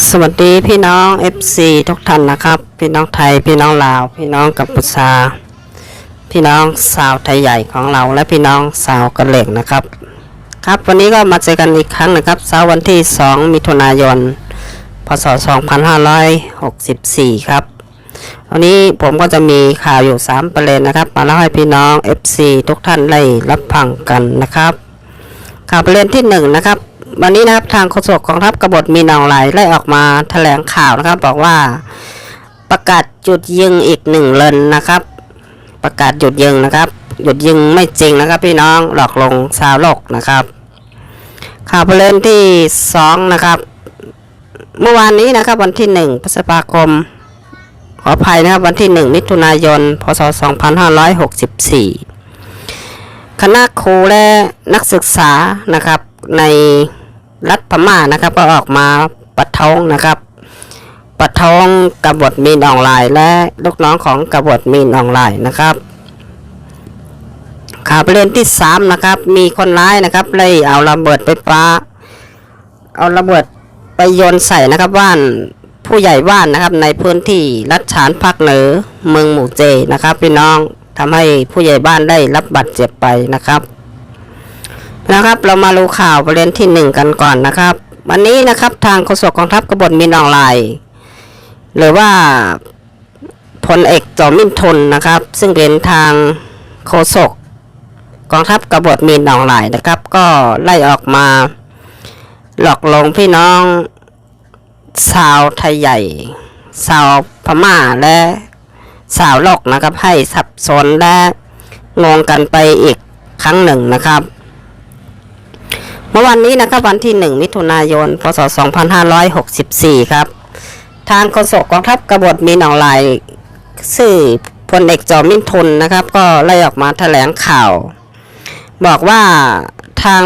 สวัสดีพี่น้อง FC ทุกท่านนะครับ พี่น้องไทยพี่น้องลาว พี่น้องกัมพูชา พี่น้องสาวไทยใหญ่ของเราและพี่น้องสาวกะเหล็กนะครับ ครับวันนี้ก็มาเจอกันอีกครั้งนะครับเช้าวันที่ 2 มิถุนายน พศ 2564 ครับวันนี้ผมก็จะมีข่าวอยู่ 3 ประเด็นนะครับ มาเล่าให้พี่น้อง FC ทุกท่านได้รับฟังกันนะครับข่าวประเด็นที่หนึ่งนะครับ วันนี้นะครับทางโฆษกกองทัพกบฏมีนองไหลไล่ออกมาแถลงข่าวนะครับ บอกว่าประกาศหยุดยิงอีกหนึ่งเลนนะครับ ประกาศหยุดยิงนะครับ หยุดยิงไม่จริงนะครับ พี่น้องหลอกลงชาวโลกนะครับ ข่าวประเด็นที่สองนะครับ เมื่อวานนี้นะครับวันที่หนึ่งพฤษภาคมขออภัยนะครับวันที่หนึ่งมิถุนายน พศ 2564 คณะครูและนักศึกษานะครับใน รัฐพม่านะครับ ก็ออกมาประท้วงนะครับ ประท้วงกบฏมีนออนไลน์ และลูกน้องของกบฏมีนออนไลน์นะครับข่าวประเด็นที่สามนะครับ มีคนร้ายนะครับเลยเอาระเบิดไฟฟ้าเอาระเบิดไปโยนใส่นะครับว่านผู้ใหญ่บ้านนะครับ ในพื้นที่รัฐฉานภาคเหนือเมืองหมู่เจนะครับ พี่น้องทำให้ผู้ใหญ่บ้านได้รับบาดเจ็บไปนะครับ นะครับเรามาดูข่าวประเด็นที่หนึ่งกันก่อนนะครับ วันนี้นะครับทางโฆษกกองทัพกบฏมินออนไลน์หรือว่าพลเอกจอมินทนนะครับ ซึ่งเป็นทางโฆษกกองทัพกบฏมินออนไลน์นะครับ ก็ไล่ออกมา หลอกลวงพี่น้องชาวไทยใหญ่ชาวพม่าและชาวโลกนะครับ ให้สับสนและงงกันไปอีกครั้งหนึ่งนะครับ เมื่อวันนี้นะครับวันที่ 1 มิถุนายน พศ 2564 ครับ ทางโฆษกกองทัพกบฏมีหนองลายสื่อพลเอกจอมินทนนะครับ ก็ไล่ออกมาแถลงข่าว บอกว่าทาง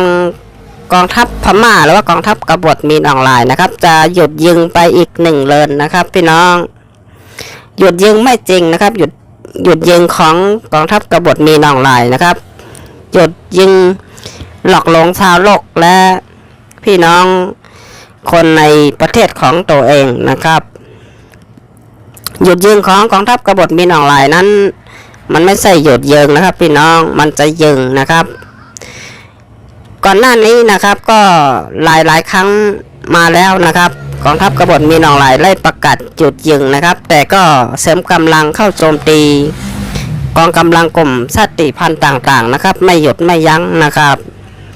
กองทัพพม่าหรือว่ากองทัพกบฏมีหนออนไลน์นะครับ จะหยุดยิงไปอีกหนึ่งเลนนะครับ พี่น้อง หยุดยิงไม่จริงนะครับ หยุดหยุดยิงของกองทัพกบฏมีหนออนไลน์นะครับ หยุดยิง หลอกลวงชาวโลกและพี่น้องคนในประเทศของตัวเองนะครับ หยุดยิงของกองทัพกบฏมินออนไลน์นั้น มันไม่ใช่หยุดยิงนะครับ พี่น้องมันจะยิงนะครับ ก่อนหน้านี้นะครับก็หลายหลายครั้งมาแล้วนะครับกองทัพกบฏมีนออนไลน์ไล่ประกาศหยุดยิงนะครับ แต่ก็เสริมกำลังเข้าโจมตี กองกำลังกลุ่มชาติพันธุ์ต่างๆนะครับ ไม่หยุดไม่ยั้งนะครับ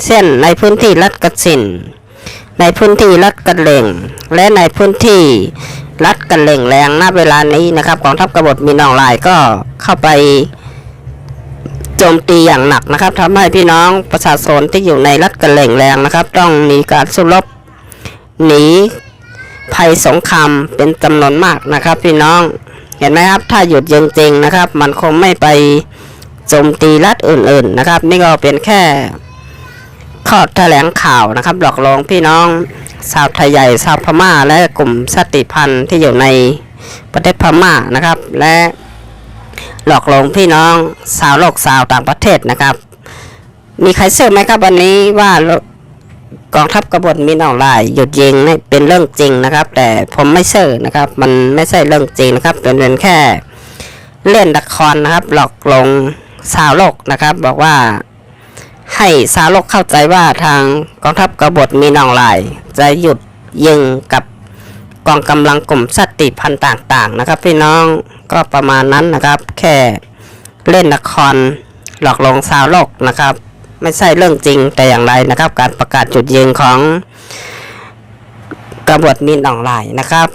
เช่น ในพื้นที่รัฐกสินในพื้นที่รัฐกระเหล่งและในพื้นที่รัฐกระเหล่งแรงณเวลานี้นะครับกองทัพกบฏมีนองลายก็เข้าไปโจมตีอย่างหนักนะครับทำให้พี่น้องประชาชนที่อยู่ในรัฐกระเหล่งแรงนะครับ ต้องมีการสู้รบหนีภัยสงครามเป็นจำนวนมากนะครับ พี่น้องเห็นไหมครับ ถ้าหยุดยิงจริงนะครับ มันคงไม่ไปโจมตีรัฐอื่น ๆ นะครับ นี่ก็เป็นแค่ ข้อแถลงข่าวนะครับ หลอกลวงพี่น้องชาวไทยใหญ่ชาวพม่า และกลุ่มชาติพันธุ์ที่อยู่ในประเทศพม่านะครับ และหลอกลวงพี่น้องชาวโลกชาวต่างประเทศนะครับ มีใครเชื่อไหมครับวันนี้ว่ากองทัพกบฏมีนออนไลน์หยุดยิงนี่เป็นเรื่องจริงนะครับ แต่ผมไม่เชื่อนะครับ มันไม่ใช่เรื่องจริงนะครับเป็นเป็นแค่เล่นละครนะครับ หลอกลวงชาวโลกนะครับ บอกว่า ให้สาวโลกเข้าใจว่าทางกองทัพกบฏมีนองลาย จะหยุดยิงกับกองกำลังกลุ่มชาติพันธ์ต่างๆ นะครับ พี่น้องก็ประมาณนั้นนะครับ แค่เล่นละครหลอกลวงสาวโลกนะครับ ไม่ใช่เรื่องจริงแต่อย่างไรนะครับ การประกาศจุดยิงของกบฏมีนองลายนะครับ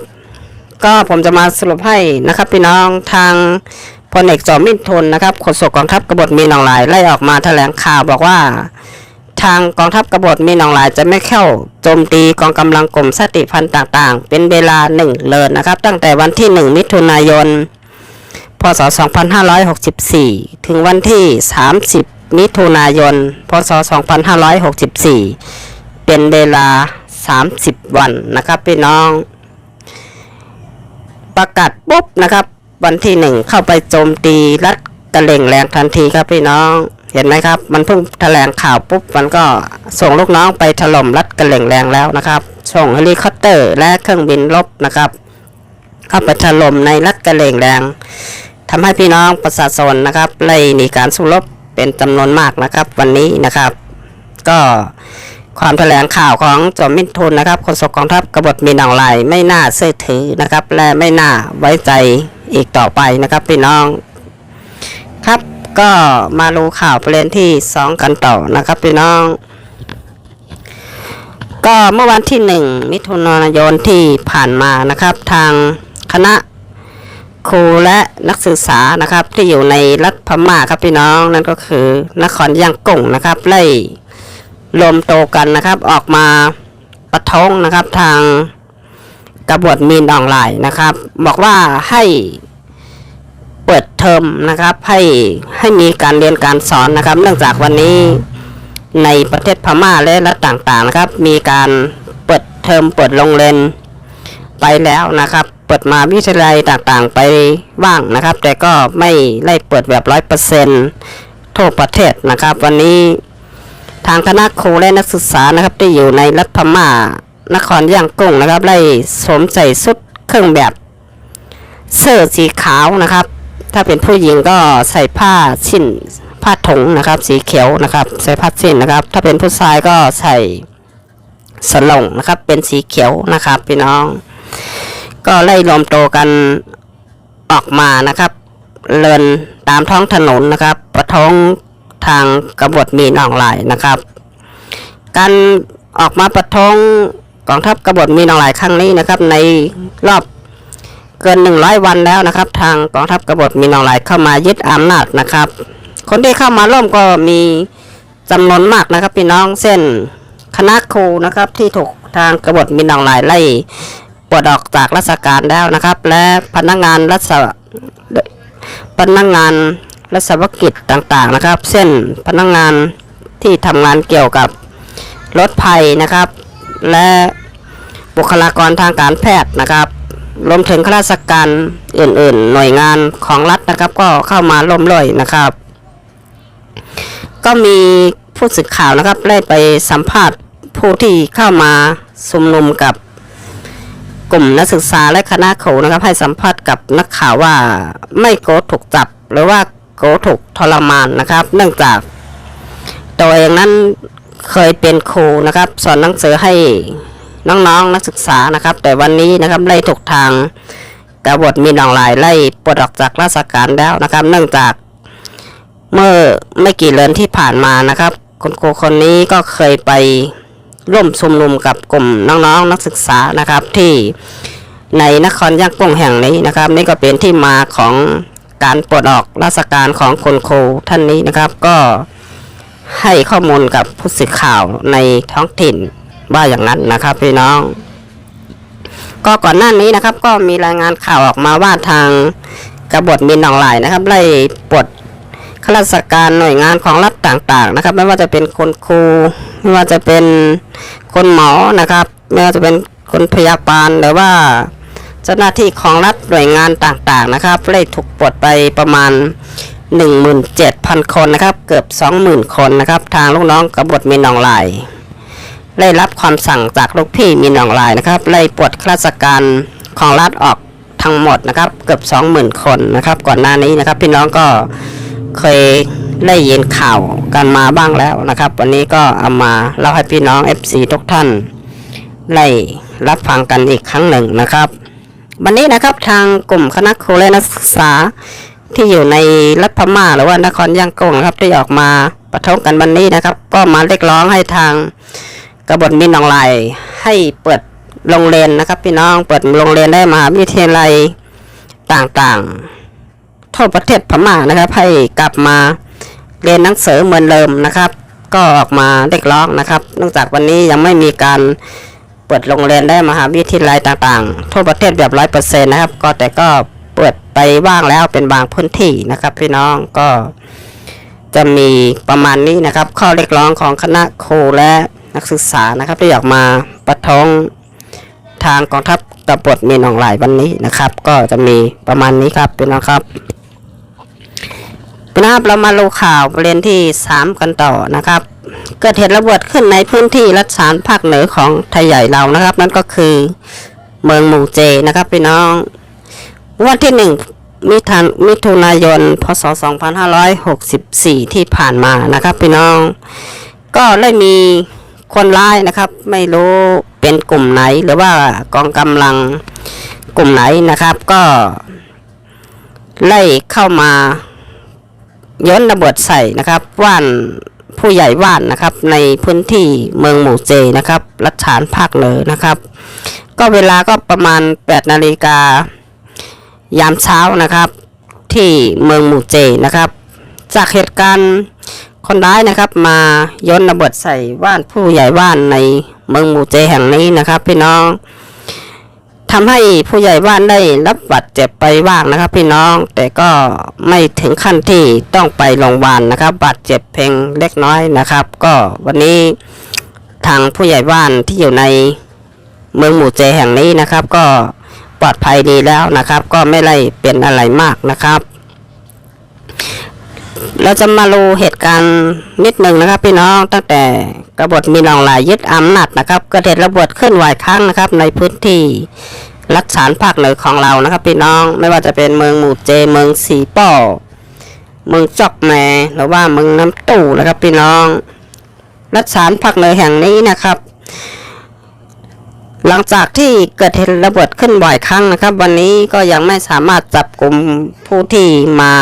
ก็ผมจะมาสรุปให้นะครับ พี่น้องทาง พลเอกจอมมินทนนะครับโฆษกกองทัพกบฏมีนองหลายไล่ออกมาแถลงข่าวบอกว่า ทางกองทัพกบฏมีนองหลายจะไม่เข้าโจมตีกองกำลังกลุ่มชาติพันธ์ต่างๆ เป็นเวลาหนึ่งเลยนะครับ ตั้งแต่วันที่ 1 มิถุนายน พศ 2564 ถึงวันที่ 30 มิถุนายน พศ 2564 เป็นเวลา 30 วันนะครับพี่น้องประกาศปุ๊บนะครับ วันที่หนึ่งเข้าไปโจมตีรัฐกระเล่งแรงทันทีครับพี่น้อง เห็นไหมครับ มันเพิ่งแถลงข่าวปุ๊บมันก็ส่งลูกน้องไปถล่มรัฐกระเล่งแรงแล้วนะครับ ส่งเฮลิคอปเตอร์และเครื่องบินรบนะครับ เข้าไปถล่มในรัฐกระเหรงแดงทำให้พี่น้องประชาชนนะครับไล่หนีการสู้รบเป็นจำนวนมากนะครับ วันนี้นะครับ ก็ความแถลงข่าวของจอมมินทุนนะครับโฆษกกองทัพกบฏมีหนองลายไม่น่าเชื่อถือนะครับ และไม่น่าไว้ใจ อีกต่อไปนะครับพี่น้องครับก็มาดูข่าวประเด็นที่สองกันต่อนะครับพี่น้อง ก็เมื่อวันที่หนึ่งมิถุนายนที่ผ่านมานะครับ ทางคณะครูและนักศึกษานะครับ ที่อยู่ในรัฐพม่าครับพี่น้องนั่นก็คือนครย่างกุ้งนะครับไล่รวมโตกันนะครับ ออกมาประท้วงนะครับทาง กบฏมีนออนไลน์นะครับ บอกว่าให้เปิดเทอมนะครับให้ให้มีการเรียนการสอนนะครับ เนื่องจากวันนี้ในประเทศพม่าและรัฐต่างๆนะครับ มีการเปิดเทอมเปิดโรงเรียนไปแล้วนะครับ เปิดมาวิทยาลัยต่างๆไปบ้างนะครับ แต่ก็ไม่ไล่เปิดแบบร้อยเปอร์เซ็นต์ทั่วประเทศนะครับ วันนี้ทางคณะครูและนักศึกษานะครับที่อยู่ในรัฐพม่า นครย่างกุ้งนะครับไล่สวมใส่ชุดเครื่องแบบเสื้อสีขาวนะครับ ถ้าเป็นผู้หญิงก็ใส่ผ้าชิ้นผ้าถุงนะครับ สีเขียวนะครับ ใส่ผ้าสิ้นนะครับ ถ้าเป็นผู้ชายก็ใส่สลงนะครับ เป็นสีเขียวนะครับพี่น้อง ก็ไล่รวมตัวกันออกมานะครับ เลินตามท้องถนนนะครับ ประท้วงทางกบฏมีนออนไลน์นะครับ การออกมาประท้วง กองทัพกบฏมีนออนไลน์ครั้งนี้นะครับ ในรอบเกินหนึ่งร้อยวันแล้วนะครับ ทางกองทัพกบฏมีนองหลายเข้ามายึดอำนาจนะครับ คนที่เข้ามาร่วมก็มีจำนวนมากนะครับ พี่น้องเส้นคณะครูนะครับที่ถูกทางกบฏมีนองหลายไล่ปลดออกจากราชการแล้วนะครับ และพนักงานรัฐพนักงานรัฐกิจต่างๆนะครับ เส้นพนักงานที่ทำงานเกี่ยวกับรถภัยนะครับ และบุคลากรทางการแพทย์นะครับรวมถึงข้าราชการอื่น ๆ หน่วยงานของรัฐนะครับ ก็เข้ามาร่มเลยนะครับ ก็มีผู้สื่อข่าวนะครับได้ไปสัมภาษณ์ผู้ที่เข้ามาชุมนุมกับกลุ่มนักศึกษาและคณะครูนะครับ ให้สัมภาษณ์กับนักข่าวว่าไม่โกถูกจับ หรือว่าโกถูกทรมานนะครับ เนื่องจากตัวเองนั้น เคยเป็นครูนะครับ สอนหนังสือให้น้องๆนักศึกษานะครับ แต่วันนี้นะครับไล่ถูกทางกบฏมีนองลายไล่ปลดออกจากราชการแล้วนะครับ เนื่องจากเมื่อไม่กี่เดือนที่ผ่านมานะครับคุณครูคนนี้ก็เคยไปร่วมชุมนุมกับกลุ่มน้องๆนักศึกษานะครับที่ในนครย่างกุ้งแห่งนี้นะครับ นี่ก็เป็นที่มาของการปลดออกราชการของคุณครูท่านนี้นะครับ ก็ ให้ข้อมูลกับผู้สื่อข่าวในท้องถิ่นว่าอย่างนั้นนะครับพี่น้อง ก็ก่อนหน้านี้นะครับ ก็มีรายงานข่าวออกมาว่าทางกบฏมินหนองหลายนะครับไล่ปลดข้าราชการหน่วยงานของรัฐต่างๆนะครับ ไม่ว่าจะเป็นคนครูไม่ว่าจะเป็นคนหมอนะครับไม่ว่าจะเป็นคนพยาบาลหรือว่าเจ้าหน้าที่ของรัฐหน่วยงานต่างๆนะครับไล่ถูกปลดไปประมาณ 17,000 คนนะครับ เกือบ 20,000 คนนะครับ ทางลูกน้องกบฏมินหนองหลายได้รับความสั่งจากลูกพี่มีนองลายนะครับไล่ปลดข้าราชการของรัฐออกทั้งหมดนะครับ เกือบ 20,000 คนนะครับ ก่อนหน้านี้นะครับ พี่น้องก็เคยได้ยินข่าวกันมาบ้างแล้วนะครับ วันนี้ก็เอามาเล่าให้พี่น้อง FC ทุกท่านได้รับฟังกันอีกครั้งหนึ่งนะครับ วันนี้นะครับทางกลุ่มคณะครูและนักศึกษา ที่อยู่ในรัฐพม่าหรือว่านครย่างกุ้งนะครับที่ออกมาประท้วงกันวันนี้นะครับ ก็มาเรียกร้องให้ทางกบฏมินออนไลให้เปิดโรงเรียนนะครับ พี่น้องเปิดโรงเรียนได้มหาวิทยาลัยต่างๆทั่วประเทศพม่านะครับ ให้กลับมาเรียนหนังสือเหมือนเดิมนะครับ ก็ออกมาเรียกร้องนะครับ เนื่องจากวันนี้ยังไม่มีการเปิดโรงเรียนได้มหาวิทยาลัยต่างๆ ทั่วประเทศแบบร้อยเปอร์เซ็นต์นะครับ ก็แต่ก็ ไปบ้างแล้วเป็นบางพื้นที่นะครับ พี่น้องก็จะมีประมาณนี้นะครับ ข้อเรียกร้องของคณะครูและนักศึกษานะครับที่ออกมาประท้วงทางกองทัพตบฏมีนองหลายวันนี้นะครับ ก็จะมีประมาณนี้ครับพี่น้องครับพี่น้องครับเรามาดูข่าวประเด็นที่สามกันต่อนะครับ เกิดเหตุระเบิดขึ้นในพื้นที่รัฐฉานภาคเหนือของไทยใหญ่เรานะครับ นั่นก็คือเมืองมูเจนะครับพี่น้อง วันที่หนึ่งมิถุนมิถุนายน พศ 2564 ที่ผ่านมานะครับพี่น้อง ก็ได้มีคนร้ายนะครับ ไม่รู้เป็นกลุ่มไหนหรือว่ากองกำลังกลุ่มไหนนะครับ ก็ไล่เข้ามาย้อนระเบิดใส่นะครับ ว่านผู้ใหญ่ว่านนะครับ ในพื้นที่เมืองหมู่เจนะครับ รัชฉานภาคเหนือนะครับ ก็เวลาก็ประมาณ 8 นาฬิกา ยามเช้านะครับ ที่เมืองหมู่เจนะครับ จากเหตุการณ์คนร้ายนะครับ มาย้นระเบิดใส่ว่านผู้ใหญ่ว่านในเมืองหมู่เจแห่งนี้นะครับ พี่น้องทำให้ผู้ใหญ่ว่านได้รับบาดเจ็บไปบ้างนะครับ พี่น้องแต่ก็ไม่ถึงขั้นที่ต้องไปโรงพยาบาลนะครับ บาดเจ็บเพียงเล็กน้อยนะครับ ก็วันนี้ทางผู้ใหญ่บ้านที่อยู่ในเมืองหมู่เจแห่งนี้นะครับ ก็ ปลอดภัยดีแล้วนะครับ ก็ไม่ได้เป็นอะไรมากนะครับ เราจะมาดูเหตุการณ์นิดหนึ่งนะครับ พี่น้องตั้งแต่กบฏมีนองลายยึดอำนาจนะครับเกิดเหตุระเบิดขึ้นหลายครั้งนะครับ ในพื้นที่รัฐฉานภาคเหนือของเรานะครับ พี่น้องไม่ว่าจะเป็นเมืองหมู่เจเมืองสีป้อเมืองจอกแมหรือว่าเมืองน้ำตู่นะครับ พี่น้องรัฐฉานภาคเหนือแห่งนี้นะครับ หลังจากที่เกิดเหตุระเบิดขึ้นบ่อยครั้งนะครับ วันนี้ก็ยังไม่สามารถจับกลุ่มผู้ที่มา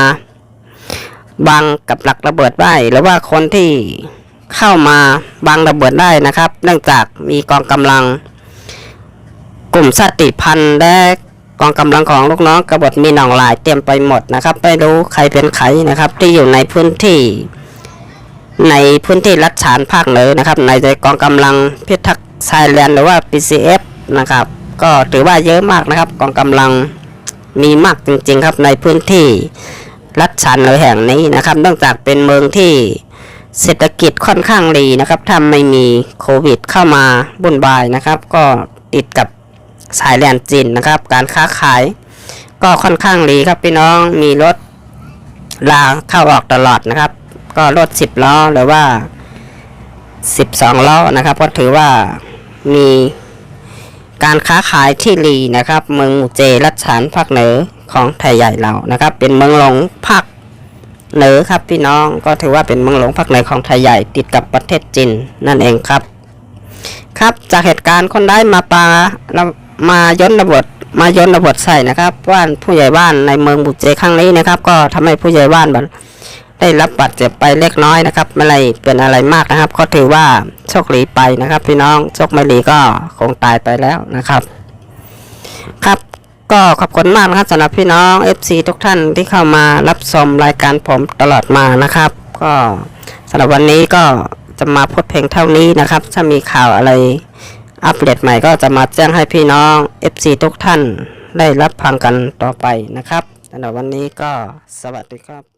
บังกับหลักระเบิดได้หรือว่าคนที่เข้ามาบังระเบิดได้นะครับ เนื่องจากมีกองกำลัง กลุ่มสติพันธ์และกองกำลังของลูกน้องกบฏมีหนองหลายเตรียมไปหมดนะครับไม่รู้ใครเป็นใครนะครับ ที่อยู่ในพื้นที่ ในพื้นที่รัฐฉานภาคเหนือนะครับ ในกองกำลังพิทักษ์ ชายแดนหรือว่า PCF นะครับ ก็ถือว่าเยอะมากนะครับกองกำลังมีมากจริงๆครับในพื้นที่รัฐฉานหนือแห่งนี้นะครับเนื่องจากเป็นเมืองที่เศรษฐกิจค่อนข้างดีนะครับถ้าไม่มีโควิดเข้ามาบุ่นวายนะครับ ก็ติดกับสายแดนจีนนะครับ การค้าขาย ก็ค่อนข้างดีครับพี่น้องมีรถลาเข้าออกตลอดนะครับ ก็รถสิบล้อหรือว่าสิบสองล้อนะครับก็ถือว่า มีการค้าขายที่ดีนะครับ เมืองหมู่เจรัชฉานภาคเหนือของไทยใหญ่เรานะครับ เป็นเมืองหลวงภาคเหนือครับพี่น้องก็ถือว่าเป็นเมืองหลวงภาคเหนือของไทยใหญ่ติดกับประเทศจีนนั่นเองครับ ครับจากเหตุการณ์คนได้มาปาแล้วมาย้นระเบิดมาย้นระเบิดใส่นะครับว่านผู้ใหญ่บ้านในเมืองบุเจครั้งนี้นะครับ ก็ทำให้ผู้ใหญ่บ้านบ ได้รับบาดเจ็บไปเล็กน้อยนะครับ ไม่ได้เป็นอะไรมากนะครับ ก็ถือว่าโชคดีไปนะครับ พี่น้องโชคไม่ดีก็คงตายไปแล้วนะครับ ครับก็ขอบคุณมากนะครับสำหรับพี่น้อง FC ทุกท่านที่เข้ามารับชมรายการผมตลอดมานะครับ ก็สำหรับวันนี้ก็จะมาพูดเพลงเท่านี้นะครับ ถ้ามีข่าวอะไรอัปเดตใหม่ก็จะมาแจ้งให้พี่น้อง FC ทุกท่านได้รับฟังกันต่อไปนะครับสำหรับวันนี้ก็สวัสดีครับ